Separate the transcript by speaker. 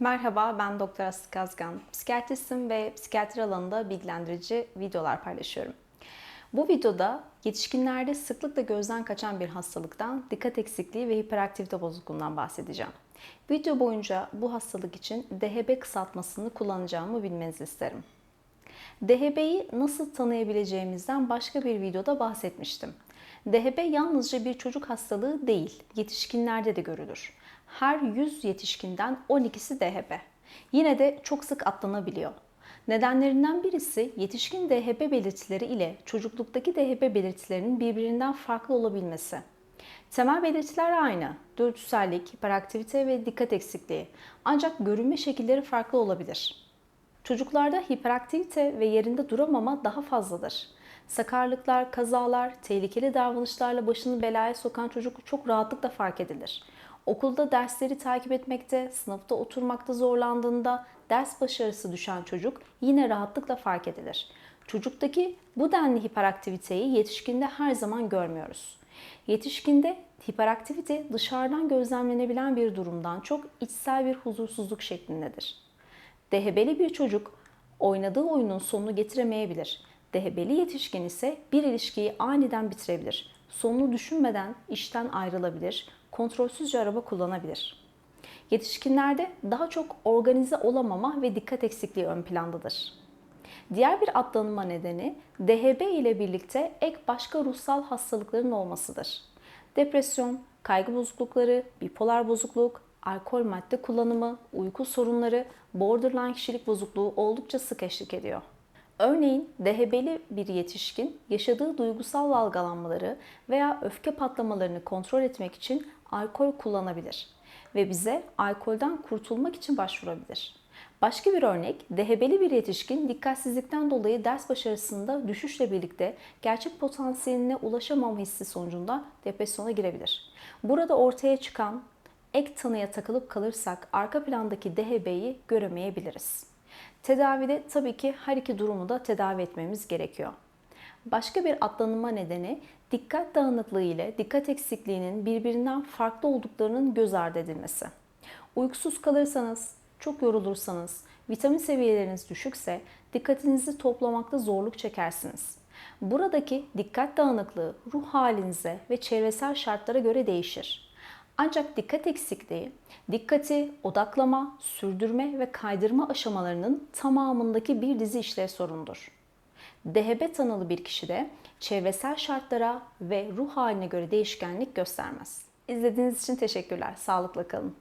Speaker 1: Merhaba, ben Doktor Aslı Kazgan. Psikiyatristim ve psikiyatri alanında bilgilendirici videolar paylaşıyorum. Bu videoda yetişkinlerde sıklıkla gözden kaçan bir hastalıktan dikkat eksikliği ve hiperaktivite bozukluğundan bahsedeceğim. Video boyunca bu hastalık için DHB kısaltmasını kullanacağımı bilmenizi isterim. DHB'yi nasıl tanıyabileceğimizden başka bir videoda bahsetmiştim. DHB yalnızca bir çocuk hastalığı değil, yetişkinlerde de görülür. Her 100 yetişkinden 12'si DHB. Yine de çok sık atlanabiliyor. Nedenlerinden birisi yetişkin DHB belirtileri ile çocukluktaki DHB belirtilerinin birbirinden farklı olabilmesi. Temel belirtiler aynı. Dürtüsellik, hiperaktivite ve dikkat eksikliği. Ancak görünme şekilleri farklı olabilir. Çocuklarda hiperaktivite ve yerinde duramama daha fazladır. Sakarlıklar, kazalar, tehlikeli davranışlarla başını belaya sokan çocuk çok rahatlıkla fark edilir. Okulda dersleri takip etmekte, sınıfta oturmakta zorlandığında ders başarısı düşen çocuk yine rahatlıkla fark edilir. Çocuktaki bu denli hiperaktiviteyi yetişkinde her zaman görmüyoruz. Yetişkinde hiperaktivite dışarıdan gözlemlenebilen bir durumdan çok içsel bir huzursuzluk şeklindedir. DHB'li bir çocuk oynadığı oyunun sonunu getiremeyebilir. DHB'li yetişkin ise bir ilişkiyi aniden bitirebilir. Sonunu düşünmeden işten ayrılabilir, kontrolsüzce araba kullanabilir. Yetişkinlerde daha çok organize olamama ve dikkat eksikliği ön plandadır. Diğer bir atlanma nedeni DHB ile birlikte ek başka ruhsal hastalıkların olmasıdır. Depresyon, kaygı bozuklukları, bipolar bozukluk, alkol madde kullanımı, uyku sorunları, borderline kişilik bozukluğu oldukça sık eşlik ediyor. Örneğin DHB'li bir yetişkin yaşadığı duygusal dalgalanmaları veya öfke patlamalarını kontrol etmek için alkol kullanabilir ve bize alkolden kurtulmak için başvurabilir. Başka bir örnek, DHB'li bir yetişkin dikkatsizlikten dolayı ders başarısında düşüşle birlikte gerçek potansiyeline ulaşamama hissi sonucunda depresyona girebilir. Burada ortaya çıkan ek tanıya takılıp kalırsak arka plandaki DHB'yi göremeyebiliriz. Tedavide tabii ki her iki durumu da tedavi etmemiz gerekiyor. Başka bir atlanma nedeni dikkat dağınıklığı ile dikkat eksikliğinin birbirinden farklı olduklarının göz ardı edilmesi. Uykusuz kalırsanız, çok yorulursanız, vitamin seviyeleriniz düşükse dikkatinizi toplamakta zorluk çekersiniz. Buradaki dikkat dağınıklığı ruh halinize ve çevresel şartlara göre değişir. Ancak dikkat eksikliği, dikkati, odaklama, sürdürme ve kaydırma aşamalarının tamamındaki bir dizi işlev sorunudur. DHB tanılı bir kişide çevresel şartlara ve ruh haline göre değişkenlik göstermez. İzlediğiniz için teşekkürler. Sağlıkla kalın.